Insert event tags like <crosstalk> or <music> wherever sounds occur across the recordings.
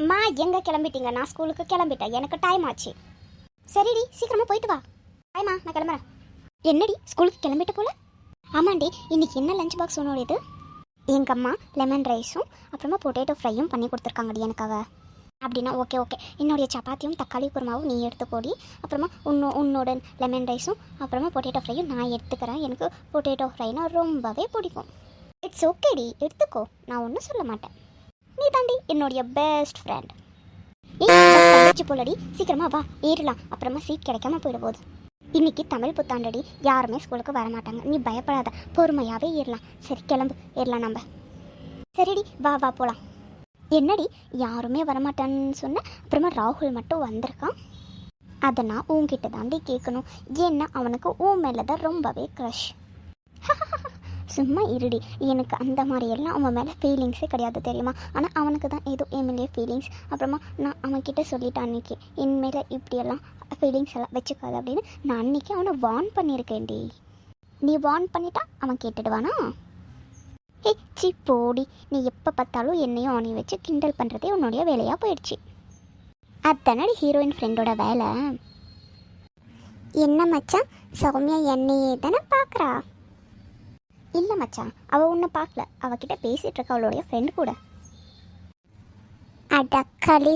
மா எங்கே கிளம்பிட்டீங்க? நான் ஸ்கூலுக்கு கிளம்பிட்டேன். எனக்கு டைம் ஆச்சு. சரிடி சீக்கிரமா போயிட்டு வா. ஆயம்மா நான் கிளம்புறேன். என்னடி ஸ்கூலுக்கு கிளம்பிட்டு போல? ஆமாண்டி இன்னைக்கு என்ன லஞ்ச் பாக்ஸ் உன்னோடது எங்கள் அம்மா லெமன் ரைஸும் அப்புறமா பொட்டேட்டோ ஃப்ரையும் பண்ணி கொடுத்துருக்காங்கடி எனக்காக. அப்படின்னா ஓகே ஓகே என்னுடைய சப்பாத்தியும் தக்காளி குருமாவும் நீ எடுத்துக்கோடி. அப்புறமா உன்னோ உன்னோட லெமன் ரைஸும் அப்புறமா பொட்டேட்டோ ஃப்ரையும் நான் எடுத்துக்கிறேன். எனக்கு பொட்டேட்டோ ஃப்ரைனா ரொம்பவே பிடிக்கும். இட்ஸ் ஓகேடி எடுத்துக்கோ. நான் ஒன்றும் சொல்ல மாட்டேன். என்னுடைய பெஸ்ட் ஃப்ரெண்ட் ஏய் போலடி. சீக்கிரமா வா ஏறலாம் அப்புறமா சீட் கிடைக்காம போயிட போகுது இன்னைக்கு தமிழ் புத்தாண்டடி. யாருமே ஸ்கூலுக்கு வர மாட்டாங்க நீ பயப்படாத. பொறுமையாவே ஏறலாம். சரி கிளம்பு. ஏறலாம் நம்ம. சரிடி வா வா போலாம். என்னடி? யாருமே வரமாட்டான்னு சொன்ன? அப்புறமா ராகுல் மட்டும் வந்திருக்கான். அதை நான் உன்கிட்ட தாண்டி கேட்கணும். ஏன்னா அவனுக்கு உன் மேலே தான் ரொம்பவே க்ரஷ் <laughs> சும்மா இருடி. எனக்கு அந்த மாதிரி எல்லாம் அவன் மேலே ஃபீலிங்ஸே கிடையாது தெரியுமா? ஆனால் அவனுக்கு தான் ஏதோ என் மேலே ஃபீலிங்ஸ் அப்புறமா நான் அவன்கிட்ட சொல்லிட்டேன் அன்னைக்கு என் மேலே இப்படியெல்லாம் ஃபீலிங்ஸ் எல்லாம் வச்சுக்காது அப்படின்னு நான் அன்னைக்கு அவனை வார்ன் பண்ணியிருக்கேன்டி நீ வார்ன் பண்ணிட்டா அவன் கேட்டுடுவானா? ஏ சி போடி. நீ எப்போ பார்த்தாலும் என்னையும் அவனையும் வச்சு கிண்டல் பண்ணுறதே உன்னுடைய வேலையாக போயிடுச்சு. அத்தனடி ஹீரோயின் ஃப்ரெண்டோட வேலை? என்ன மச்சான்? சௌமியா என்னையே தானே பார்க்குறா இல்லை மச்சான். அவள் ஒன்றும் பார்க்கல அவகிட்ட பேசிகிட்டு இருக்க அவளுடைய ஃப்ரெண்டு கூட. அட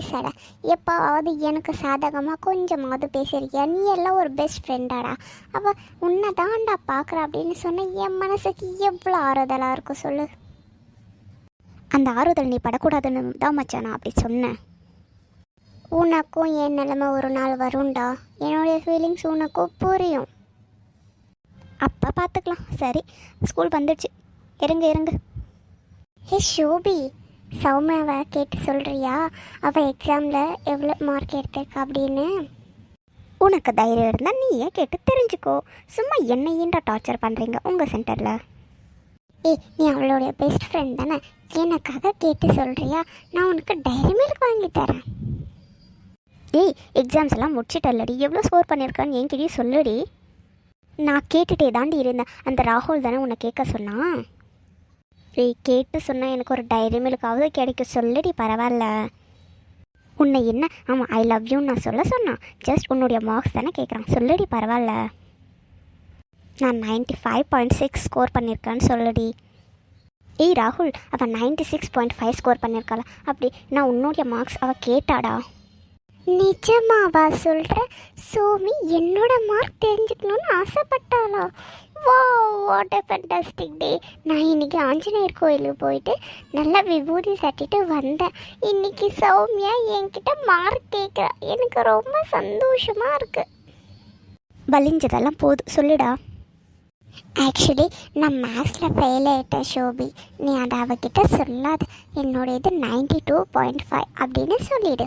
சட எப்பாவது எனக்கு சாதகமாக கொஞ்சமாவது பேசியிருக்கியா நீ எல்லாம் ஒரு பெஸ்ட் ஃப்ரெண்டாடா அவள் உன்னை தான்டா பார்க்குறா அப்படின்னு சொன்ன என் மனசுக்கு எவ்வளோ ஆறுதலாக இருக்கும் சொல்லு. அந்த ஆறுதல் நீ படக்கூடாதுன்னு தான் மச்சான் நான் அப்படி சொன்னேன். உனக்கும் என் நிலமை ஒரு நாள் வரும்டா. என்னுடைய ஃபீலிங்ஸ் உனக்கும் புரியும். அப்போ பார்த்துக்கலாம் சரி ஸ்கூல் வந்துடுச்சு. இறங்க இறங்க. ஹே ஷோபி. சௌமியாவை கேட்டு சொல்கிறியா அவள் எக்ஸாமில் எவ்வளோ மார்க் எடுத்திருக்கா அப்படின்னு? உனக்கு தைரியம் இருந்தால் நீயே கேட்டு தெரிஞ்சுக்கோ. சும்மா என்ன டார்ச்சர் பண்ணுறீங்க உங்கள் சென்டரில் ஏய் நீ அவளுடைய பெஸ்ட் ஃப்ரெண்ட் தானே? எனக்காக கேட்டு சொல்கிறியா நான் உனக்கு டைரி மில்க் வாங்கி தரேன். ஏய் எக்ஸாம்ஸ் எல்லாம் முடிச்சிட்டல்லடி. எவ்வளோ ஸ்கோர் பண்ணியிருக்கான்னு என்கிட்டயும் சொல்லுடி. நான் கேட்டுட்டே தாண்டி இருந்தேன். அந்த ராகுல் தானே உன்னை கேட்க சொன்னான்? ஏய் கேட்டு சொன்னால் எனக்கு ஒரு டைரி மில்காவது கிடைக்க சொல்லடி பரவாயில்ல. உன்னை என்ன? ஆமாம் ஐ லவ் யூன்னு நான் சொல்ல சொன்னான். ஜஸ்ட் உன்னுடைய மார்க்ஸ் தானே கேட்குறான். சொல்லடி பரவாயில்ல. நான் ninety five point six score பண்ணியிருக்கேன்னு சொல்லுடி. ஏய் ராகுல் அவள் ninety six point five score பண்ணியிருக்காள் அப்படி நான் உன்னுடைய மார்க்ஸ் அவள் கேட்டாடா? நிஜமாவா சொல்கிற சோமி என்னோட மார்க் தெரிஞ்சுக்கணும்னு ஆசைப்பட்டாளா? வா வாட் அ ஃபண்டாஸ்டிக் டே நான் இன்னைக்கு ஆஞ்சநேயர் கோயிலுக்கு போயிட்டு நல்லா விபூதி தட்டிட்டு வந்தேன். இன்னைக்கு சௌமியா என்கிட்ட மார்க் கேட்குறா எனக்கு ரொம்ப சந்தோஷமாக இருக்குது வலிஞ்சதெல்லாம் போதும் சொல்லுடா. ஆக்சுவலி நான் மேக்ஸில் ஃபெயில் ஆகிட்டேன் ஷோபி நீ அதை அவகிட்ட சொல்லாத. என்னோட இது நைன்டி டூ பாயிண்ட் ஃபைவ் அப்படின்னு சொல்லிவிடு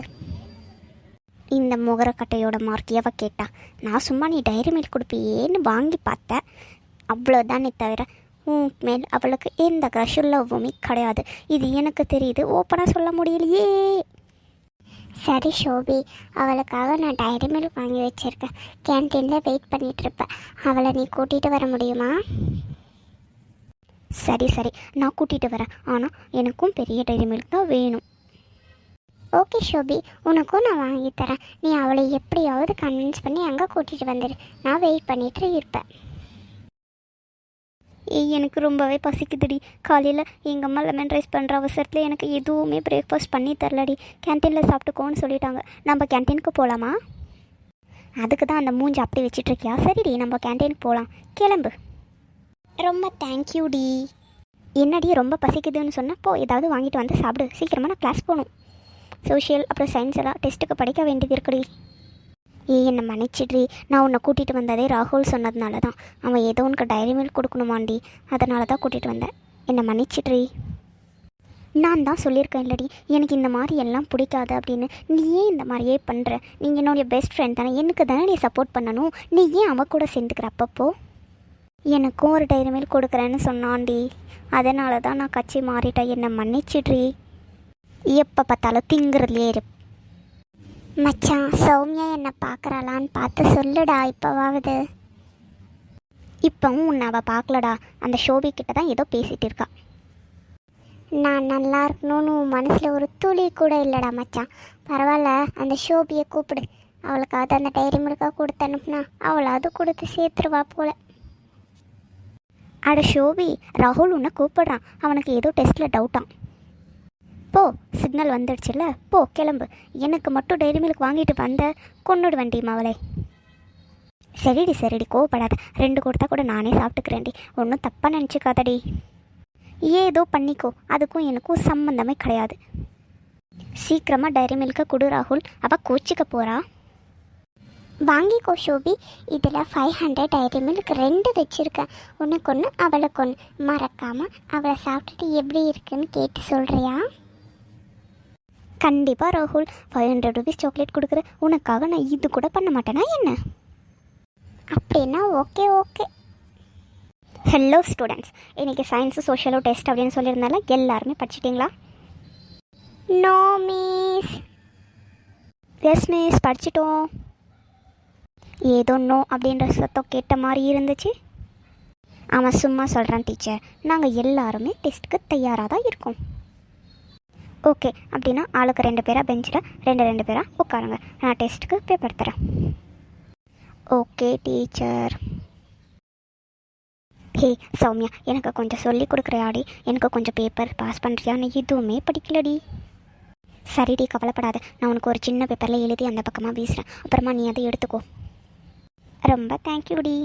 இந்த முகரக்கட்டையோட மார்க் எவ கேட்டா நான் சும்மா நீ டைரி மில்க் கொடுப்பியேன்னு வாங்கி பார்த்தேன் அவ்வளோதானே தவிர உன் மேல் அவளுக்கு எந்த க்ரஷும் லவ்வுமே கிடையாது. இது எனக்கு தெரியுது. ஓப்பனாக சொல்ல முடியலையே. சரி ஷோபி அவளுக்காக நான் டைரி மில்க் வாங்கி வச்சிருக்கேன். கேன்டீனில் வெயிட் பண்ணிகிட்ருப்பேன் இருப்பேன் அவளை நீ கூட்டிகிட்டு வர முடியுமா? சரி சரி. நான் கூட்டிகிட்டு வரேன். ஆனால் எனக்கும் பெரிய டைரி மில்க் தான் வேணும். ஓகே ஷோபி உனக்கும் நான் வாங்கி தரேன். நீ அவளை எப்படியாவது கன்வின்ஸ் பண்ணி அங்கே கூட்டிகிட்டு வந்துடு நான் வெயிட் பண்ணிட்டு இருப்பேன். ஏய் எனக்கு ரொம்பவே பசிக்குதுடி. காலையில் எங்கள் அம்மா லெமன் ரைஸ் பண்ணுற அவசரத்தில் எனக்கு எதுவுமே பிரேக்ஃபாஸ்ட் பண்ணி தரலடி. கேன்டீனில் சாப்பிட்டுக்கோன்னு சொல்லிட்டாங்க. நம்ம கேன்டீனுக்கு போகலாமா அதுக்கு தான் அந்த மூஞ்சி அப்படி வச்சிட்ருக்கியா சரிடி நம்ம கேன்டீனுக்கு போகலாம் கிளம்பு. ரொம்ப தேங்க்யூடி என்னடி ரொம்ப பசிக்குதுன்னு சொன்னப்போ ஏதாவது வாங்கிட்டு வந்து சாப்பிடு. சீக்கிரமாக நான் கிளாஸ் போகணும். சோஷியல் அப்புறம் சயின்ஸ் எல்லாம் டெஸ்ட்டுக்கு படிக்க வேண்டியது இருக்குடி. ஏய் என்னை மன்னிச்சிட்ரி நான் உன்னை கூட்டிகிட்டு வந்ததே ராகுல் சொன்னதுனால தான் அவன் ஏதோ உனக்கு டைரி மில்க் கொடுக்கணுமாண்டி. அதனால தான் கூட்டிகிட்டு வந்தேன். என்னை மன்னிச்சிட்ரி நான் தான் சொல்லியிருக்கேன் இல்லடி. எனக்கு இந்த மாதிரி எல்லாம் பிடிக்காது அப்படின்னு. நீ ஏன் இந்த மாதிரியே பண்ணுற நீங்கள் என்னுடைய பெஸ்ட் ஃப்ரெண்ட் தானே. எனக்கு தானே நீ சப்போர்ட் பண்ணணும். நீ ஏன் அவ கூட சேர்ந்துக்கிற அப்பப்போ? எனக்கும் ஒரு டைரி மில்க் கொடுக்குறேன்னு சொன்னான்டி அதனால தான் நான் கட்சி மாறிட்டேன். என்னை மன்னிச்சிட்ரி எப்போ பார்த்தாலும் திங்குறதுலே இரு. மச்சான் சௌமியா என்னை பார்க்குறாளான்னு பார்த்து சொல்லுடா இப்போவாவது. இப்போவும் உன்னை அவள் பார்க்கலடா. அந்த ஷோபிக்கிட்ட தான் ஏதோ பேசிகிட்டு இருக்கா. நான் நல்லா இருக்கணும்னு மனசில் ஒரு துளி கூட இல்லைடா மச்சான். பரவாயில்ல அந்த ஷோபியை கூப்பிடு. அவளுக்காவது அந்த டைரி மில்கா கொடுத்து அனுப்புனா அவளாவது கொடுத்து சேர்த்துருவா போல. அட ஷோபி ராகுல் உன்னை கூப்பிடுறான். அவனுக்கு ஏதோ டெஸ்ட்டில் டவுட்டான் போ சிக்னல் வந்துடுச்சுல்ல? போ கிளம்பு. எனக்கு மட்டும் டைரி மில்க் வாங்கிட்டு வந்த கொன்னுடு வண்டி அவளை சரிடி சரிடி கோவப்படாத. ரெண்டு கொடுத்தா கூட நானே சாப்பிட்டுக்கிறேன்டி. ஒன்றும் தப்பாக நினச்சிக்காதடி. ஏதோ பண்ணிக்கோ. அதுக்கும் எனக்கும் சம்மந்தமே கிடையாது. சீக்கிரமாக டைரி மில்கை கொடு ராகுல். அவள் கோச்சிக்க போகிறா வாங்கிக்கோ ஷோபி. இதில் ஃபைவ் ஹண்ட்ரட் டைரி மில்க் ரெண்டு வச்சுருக்கேன். உனக்கு ஒன்று அவளுக்கு ஒன்று மறக்காமல் அவளை சாப்பிட்டுட்டு எப்படி இருக்குன்னு கேட்டு சொல்கிறியா கண்டிப்பாக ராகுல் ஃபைவ் ஹண்ட்ரட் ருபீஸ் சாக்லேட் கொடுக்குற. உனக்காக நான் இது கூட பண்ண மாட்டேனா என்ன? அப்படின்னா ஓகே ஓகே ஹலோ ஸ்டூடெண்ட்ஸ் இன்றைக்கி சயின்ஸு சோஷியலோ டெஸ்ட் அப்படின்னு சொல்லியிருந்தால எல்லாருமே படிச்சிட்டிங்களா? நோ மிஸ் எஸ் மிஸ் படிச்சிட்டோம். ஏதோ நோ அப்படின்ற சத்தம் கேட்ட மாதிரி இருந்துச்சு. அவன் சும்மா சொல்கிறான் டீச்சர் நாங்கள் எல்லாருமே டெஸ்ட்டுக்கு தயாராக தான் இருக்கோம். ஓகே அப்படின்னா ஆளுக்கு ரெண்டு பேராக பெஞ்சில் ரெண்டு ரெண்டு பேராக உட்காருங்க. நான் டெஸ்ட்டுக்கு பேப்பர் தரேன். Okay teacher. ஹே சௌமியா எனக்கு கொஞ்சம் சொல்லி கொடுக்குறியாடி. எனக்கு கொஞ்சம் பேப்பர் பாஸ் பண்ணுறியா எதுவுமே படிக்கலடி. சரிடி கவலைப்படாத. நான் உனக்கு ஒரு சின்ன பேப்பரில் எழுதி அந்த பக்கமாக வீசுகிறேன் அப்புறமா நீ அதை எடுத்துக்கோ. ரொம்ப தேங்க்யூடி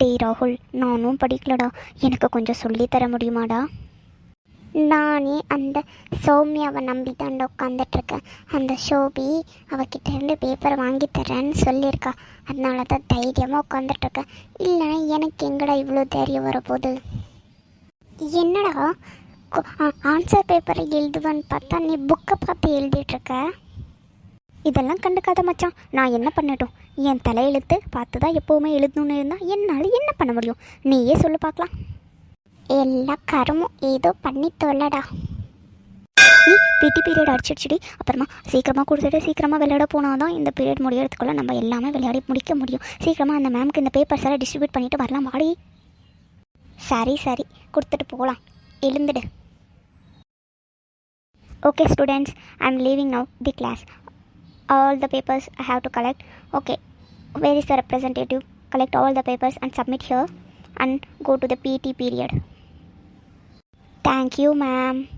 டே. ராகுல் நானும் படிக்கலடா. எனக்கு கொஞ்சம் சொல்லி தர முடியுமாடா? நானே அந்த சௌமியாவை நம்பி தாண்ட உட்காந்துட்ருக்கேன் அந்த ஷோபி அவகிட்ட இருந்து பேப்பர் வாங்கி தரேன்னு சொல்லியிருக்கா. அதனால தான் தைரியமாக உட்காந்துட்ருக்கேன் இல்லைனா எனக்கு எங்கடா இவ்வளோ தைரியம் வரப்போகுது? என்னடா? ஆன்சர் பேப்பரை எழுதுவேன்னு பார்த்தா நீ புக்கை பார்த்து எழுதிட்டுருக்க? இதெல்லாம் கண்டுக்காத மச்சான். நான் என்ன பண்ணட்டும்? என் தலையெழுத்து பார்த்து தான் எப்போவுமே எழுதணும்னு இருந்தால் என்னால் என்ன பண்ண முடியும்? நீயே சொல்லு பார்க்கலாம். எல்லா கருமும் ஏதோ பண்ணி தொல்லடா. நீ பிடி பீரியட் அடிச்சிடுச்சுடி. அப்புறமா சீக்கிரமாக கொடுத்துட்டு சீக்கிரமாக விளையாட போனால் தான் இந்த பீரியட் முடியறதுக்குள்ளே நம்ம எல்லாமே விளையாடி முடிக்க முடியும். சீக்கிரமாக அந்த மேம்க்கு இந்த பேப்பர்ஸ் எல்லாம் டிஸ்ட்ரிபியூட் பண்ணிட்டு வரலாம். வாடி. சரி சரி. கொடுத்துட்டு போகலாம் எழுந்துடு. Okay students I am leaving now the class all the papers I have to collect okay where is the representative collect all the papers and submit here and go to the PT period Thank you, ma'am.